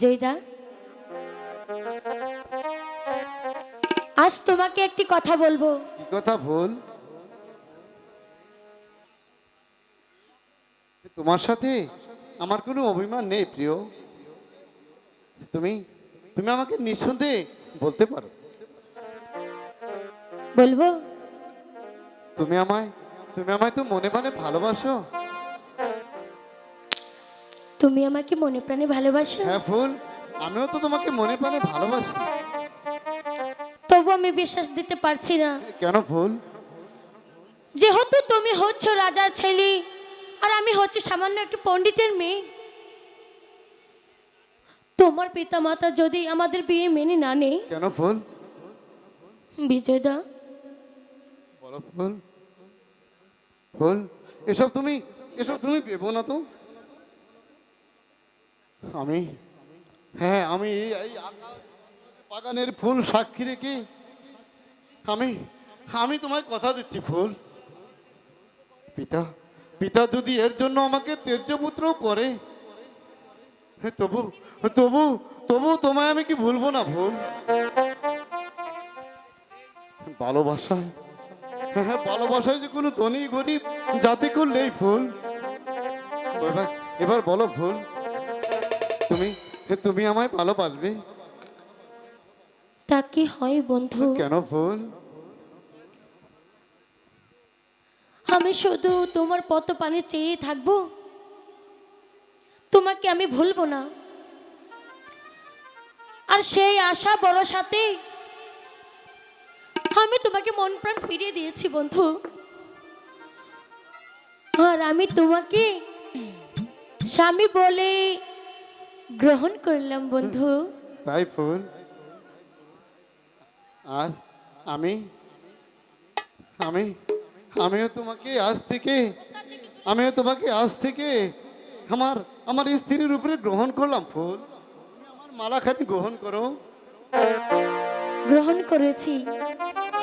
বিজয়দা? আজ তোমাকে একটি কথা বলব। কি কথা ভুল তোমার সাথে আমার কোনো অভিমান নেই প্রিয়। তুমি তুমি আমাকে নিঃসন্দেহে বলতে পারো। বলব? তুমি আমায় তুমি আমায় তো মনে মনে ভালোবাসো। তুমি আমাকে মনে প্রাণে ভালোবাসো? হ্যাঁ ফুল আমিও তো তোমাকে মনে প্রাণে ভালোবাসি। তবু আমি বিশ্বাস দিতে পারছি না। কেন ফুল? যেহেতু তুমি হচ্ছ রাজার ছেলে আর আমি হচ্ছে সামান্য একটি পণ্ডিতের মেয়ে। তোমার পিতা মাতা যদি আমাদের বিয়ে মেনে না নেই কেন ফুল? বিজয়দা? বলো ফুল। ফুল এসব তুমি এসব তুমি ভেবো না তো? আমি? হ্যাঁ আমি এই বাগানের ফুল সাক্ষী রেখে আমি আমি তোমায় কথা দিচ্ছি ফুল। পিতা পিতা যদি এর জন্য আমাকে তের্যপুত্র করে হ্যাঁ, তবু তবু তবু তোমায় আমি কি ভুলবো না ভুল ভালোবাসায় হ্যাঁ হ্যাঁ ভালোবাসায় যে কোনো ধনী গরিব জাতি করলেই ফুল। এবার এবার বলো ফুল। তুমি তুমি আমায় ভালোবাসবে। তা কি হয় বন্ধু? কেন ফুল আমি শুধু তোমার পত পানি চেয়ে থাকব। তোমাকে আমি ভুলবো না। আর সেই আশা বড় সাথে আমি তোমাকে মন প্রাণ ফিরিয়ে দিয়েছি বন্ধু। আর আমি তোমাকে স্বামী বলে গ্রহণ করলাম বন্ধু। তাই ফুল আর আমি? আমি? আমিও তোমাকে আজ থেকে আমিও তোমাকে আজ থেকে আমার আমার স্ত্রীর উপরে গ্রহণ করলাম ফুল। তুমি আমার মালাখানি গ্রহণ করো। গ্রহণ করেছি।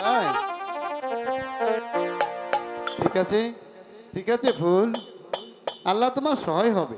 তাই? ঠিক আছে? ঠিক আছে ফুল। আল্লাহ তোমার সহায় হবে।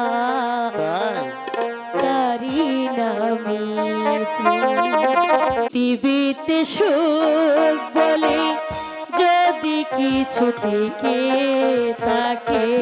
কিছু থেকে থাকে।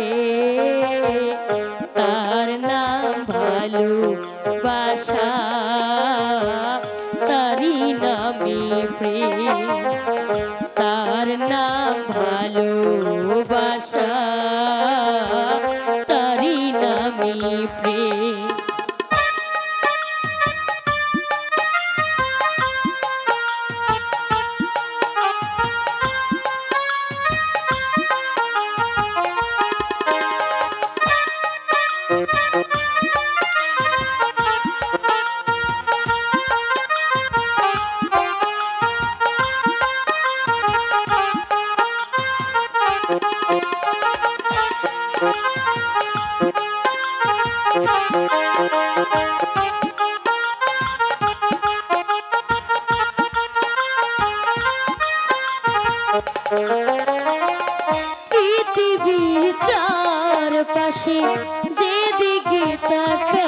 পৃথিবীর চার পাশে যেদিকে তাকে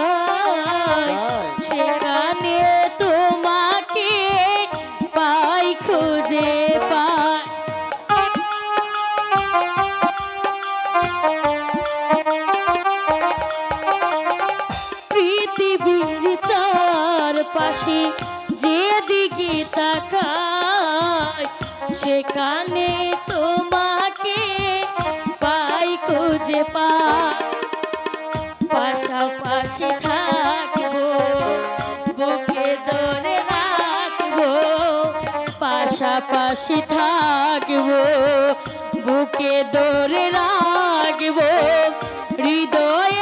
পাশাপাশি থাকবো বুকে ধরে রাখবো হৃদয়ের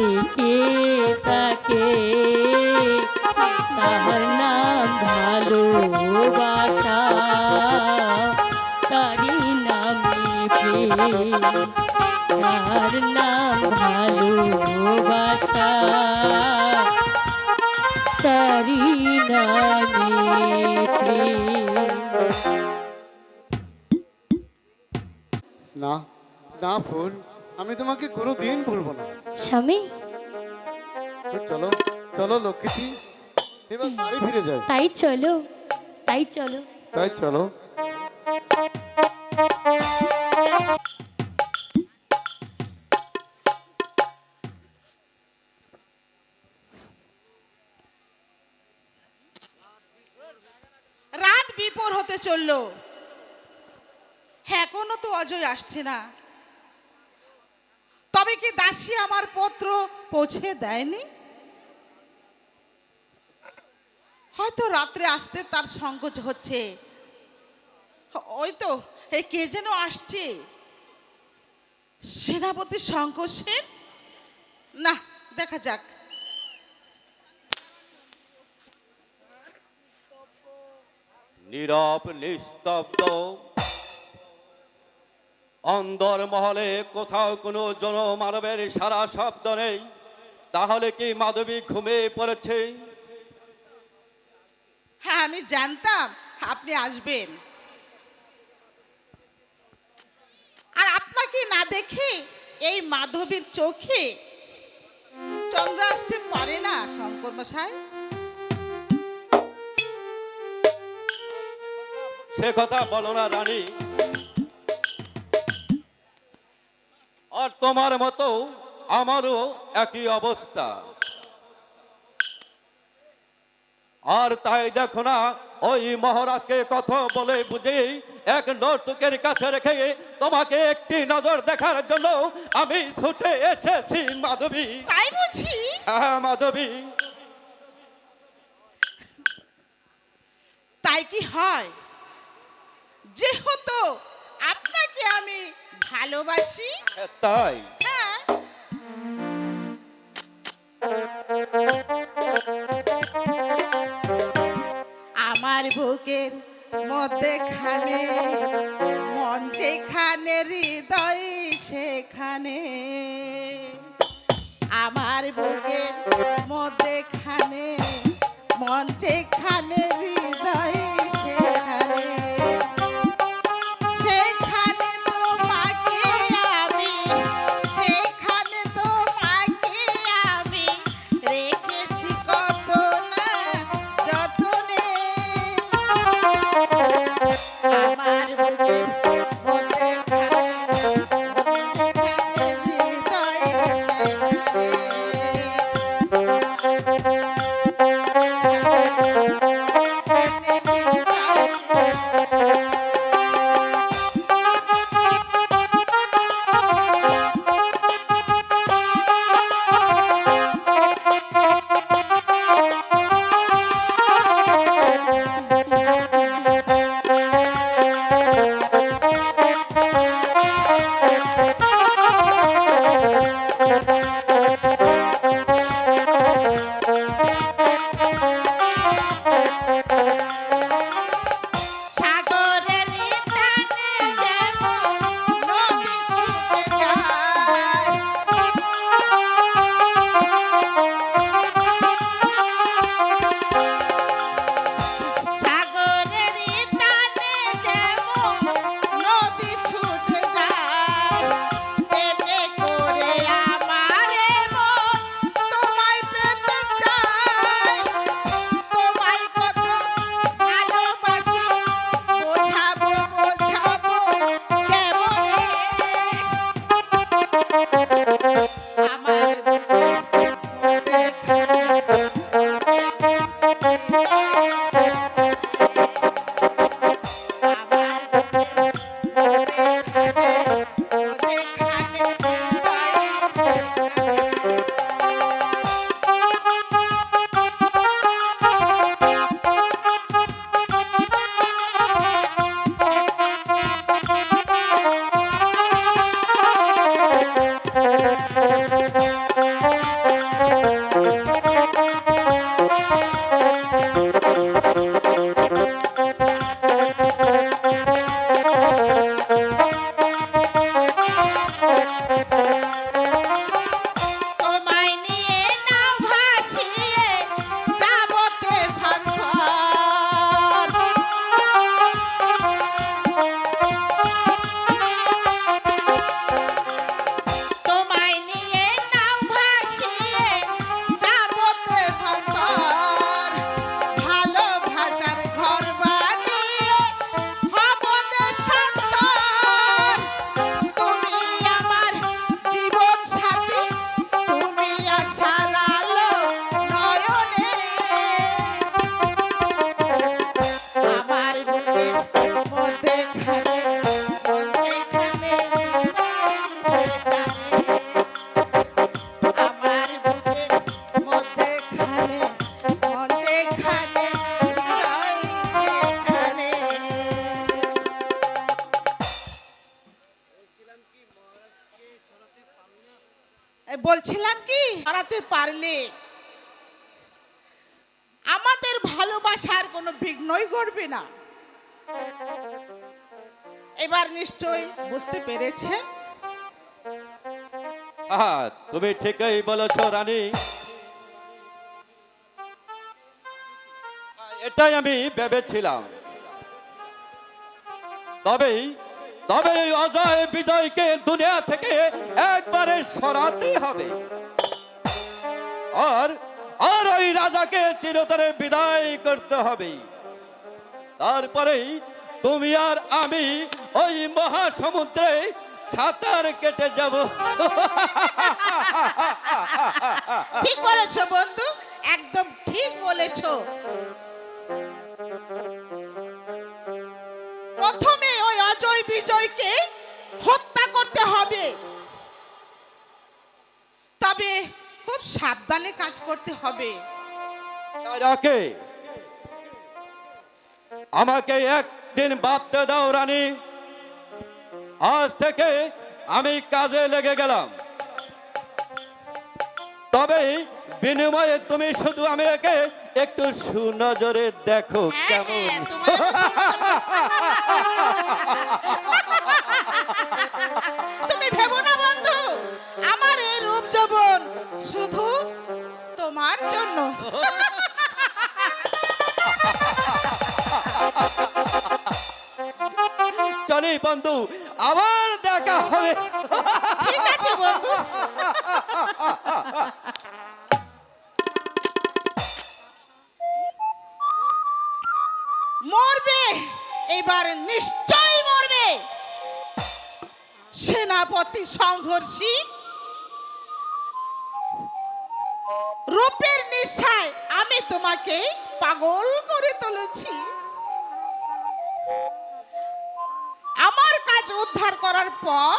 থেকে তাকে তাহার নাম ভালোবাসা। তারি নামে তার নাম ভালোবাসা। তারি নামে না না ফুল আমি তোমাকে কোনো দিন ভুলবো না। স্বামী? চলো চলো লক্ষ্মীটি এবার বাড়ি ফিরে যাই। তাই চলো তাই চলো। তাই চলো। রাত বিপর হতে চলল। এখনও তো অজয় আসছে না। তবে কি দাসী আমার পত্র পৌঁছে দেয়নি? হয়তো রাত্রে আসতে তার সংকোচ হচ্ছে। ওই তো এই কে যেন আসছে? সেনাপতি শঙ্কর সেন? না, দেখা যাক। নীরব, নিস্তব্ধ অন্দর মহলে কোথাও কোনো জনমানবের সারা শব্দ নেই। তাহলে কি মাধবী ঘুমিয়ে পড়েছে? হ্যাঁ আমি জানতাম। আপনি আসবেন। আর আপনাকে না দেখে এই মাধবীর চোখে চন্দ্র আসতে পারে না শঙ্কর মশাই। সে কথা বলো না রানী। আর তোমার মতো আমারও একই অবস্থা। আর তাই দেখো না ওই মহারাজকে কথা বলে বুঝে এক নর্তকের কাছে রেখে তোমাকে একটি নজর দেখার জন্য আমি ছুটে এসেছি মাধবী। তাই বুঝি? হ্যাঁ মাধবী। তাই কি হয়? যেহেতু আপনাকে আমি ভালোবাসি? তাই? হ্যাঁ। আমার বুকের মধ্যেখানে মন যেখানে হৃদয় সেখানে। আমার বুকের মধ্যেখানে মন যেখানে হৃদয় বলছিলাম কি? হারাতে পারলে আমাদের ভালোবাসার কোনো বিঘ্নই ঘটবে না। এবার নিশ্চয়ই বুঝতে পেরেছেন? তুমি ঠিকই বলেছ, রানী। এটাই আমি ভেবেছিলাম। তবেই তবে অজয় বিজয়কে দুনিয়া থেকে একবারে সরাতে হবে। আর আর ওই রাজাকে চিরতরে বিদায় করতে হবে। তারপরেই তুমি আর আমি ওই মহাসমুদ্রে সাঁতার কেটে যাব। ঠিক বলেছ বন্ধু, একদম ঠিক বলেছ। করতে হবে। তবে খুব সাবধানে কাজ করতে হবে। আগে আমাকে একদিন ভাবতে দাও রানী। আজ থেকে আমি কাজে লেগে গেলাম। তবে বিনিময়ে তুমি শুধু আমি একে একটু সুনজরে দেখো হ্যাঁ, কেমন। চলি বন্ধু, আবার দেখা হবে। ঠিক আছে বন্ধু। মরবে, এবার নিশ্চয়ই মরবে। সেনাপতি সংঘর্ষী রূপের নিশায় আমি তোমাকে পাগল করে তুলেছি। উদ্ধার করার পর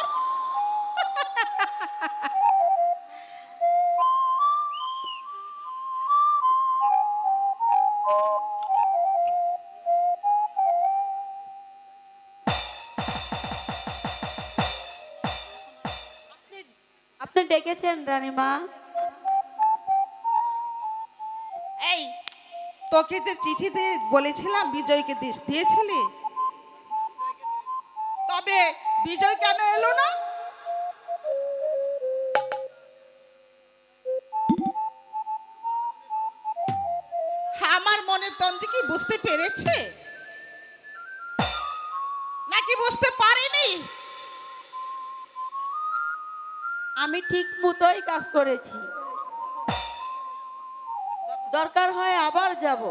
আপনি ডেকেছেন রানীমা। এই তোকে যে চিঠি দিয়ে বলেছিলাম বিজয়কে দিস দিয়েছিলি? বিজয় কেন এলো না? আমার মনের তন্ত্র কি বুঝতে পেরেছে? নাকি বুঝতে পারেনি? আমি ঠিক মতোই কাজ করেছি। দরকার হয় আবার যাব।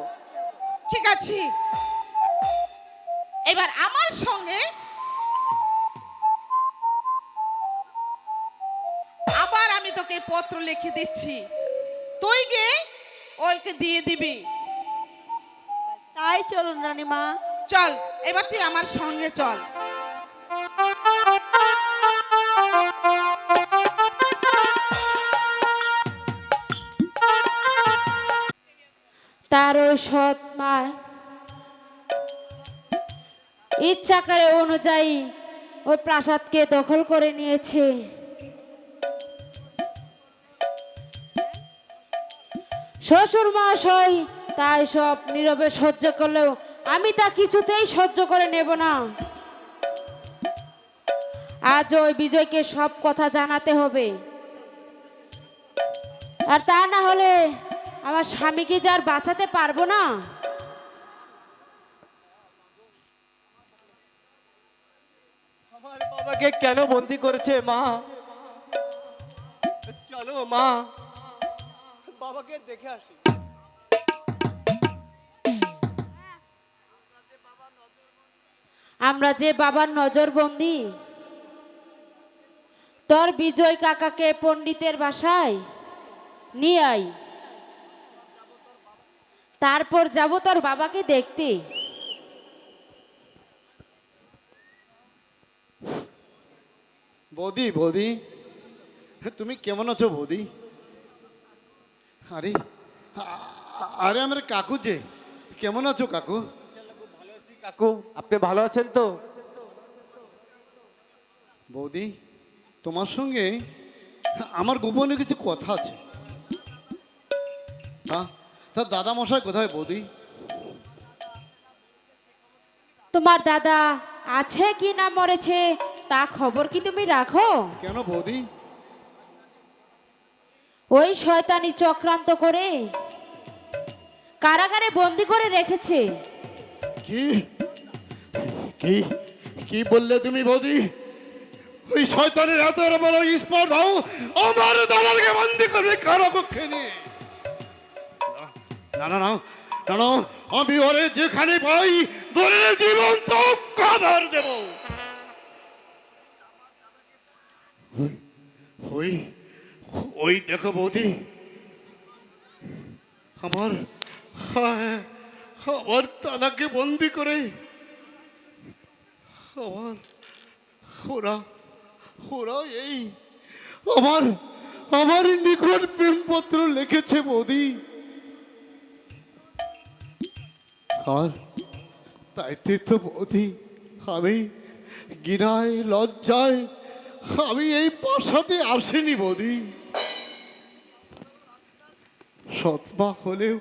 ঠিক আছে। এবার আমার সঙ্গে তোকে পত্র লিখে দিচ্ছি। তুই গিয়ে ওইকে দিয়ে দিবি। তাই চলুন রানীমা। চল এবার তুই আমার সঙ্গে চল। তার সৎ মা। ইচ্ছাকারে অনুযায়ী ওই প্রাসাদকে দখল করে নিয়েছে। শ্বশুর মহাশয়, তাই সব নীরবে সহ্য করলেও আমি তা কিছুতেই সহ্য করে নেব না। আজ ওই বিজয়কে সব কথা জানাতে হবে। আর তা না হলে আমার স্বামীকে যে আর বাঁচাতে পারব না? আমার বাবাকে কেন বন্দি করেছে মা? চলো মা। বাবাকে দেখে আসি। আমরা যে বাবার নজরবন্দি তোর বিজয় কাকাকে পণ্ডিতের বাসায় নিয়ে আই তারপর যাব তোর বাবাকে দেখতে। বৌদি বৌদি তুমি কেমন আছো বৌদি? আরে আরে আমার কাকু যে কেমন আছো কাকু? কাকু আপনি ভালো আছেন তো? বৌদি তোমার সঙ্গে আমার গোপনে কিছু কথা আছে। তা তা দাদা মশাই কোথায় বৌদি? তোমার দাদা আছে কি না মরেছে তা খবর কি তুমি রাখো? কেন বৌদি? ওই শয়তানি চক্রান্ত করে কারাগারে বন্দি করে রেখেছে। কি? কি? কি বললে তুমি বৌদি? ওই শয়তানের এত বড় স্পর্ধাও আমার দাদাকে বন্দি করবে কারও নিয়ে না না না না না আমি ওরে যেখানে পাই, ধরে জীবন চোখ খবর দেব। ওই ওই দেখো বৌদি। আমার আমার দাদাকে বন্দি করে। আমার, ওরা ওরা এই, আমার আমার নিকট প্রেমপত্র লিখেছে বৌদি। আর তাইতে তো বৌদি, আমি গিনায়, লজ্জায় আমি এই পাশাতে আসিনি বৌদি। সৎমা হলেও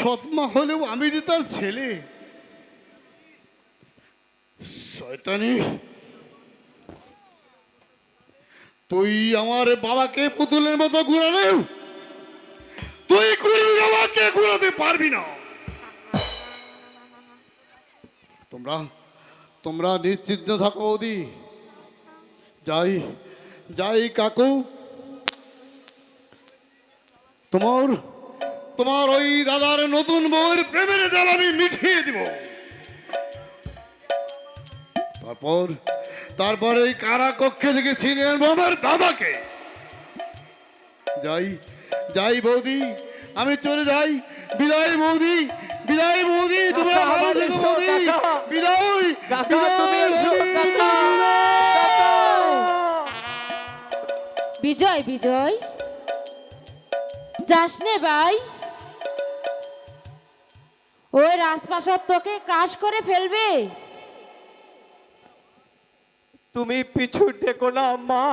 সৎমা হলেও আমি যে তার ছেলে। শয়তানি, তুই আমার বাবাকে পুতুলের মতো ঘুরালে তুই বাবাকে ঘুরাতে পারবি না। তোমরা তোমরা নিশ্চিন্ত থাকো বৌদি। যাই যাই কাকু। তোমার তোমার ওই দাদার নতুন বউয়ের প্রেমের জাল আমি মিঠিয়ে দিব। তারপর তারপর এই কারা কক্ষে থেকে ছিনে আনব আমার দাদাকে। যাই যাই বৌদি আমি চলে যাই। বিদায় বৌদি বিদায় বৌদি তোমরা আমাদের বৌদি। বিদায় তুমি বিজয় বিজয়। যাস নে ভাই। ওই রাজপ্রাসাদ তোকে ক্রাশ করে ফেলবে। তুমি পিছু ডেকো না মা।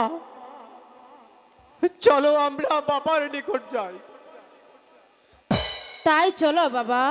চলো আমরা বাবার নিকট যাই। তাই চলো বাবা।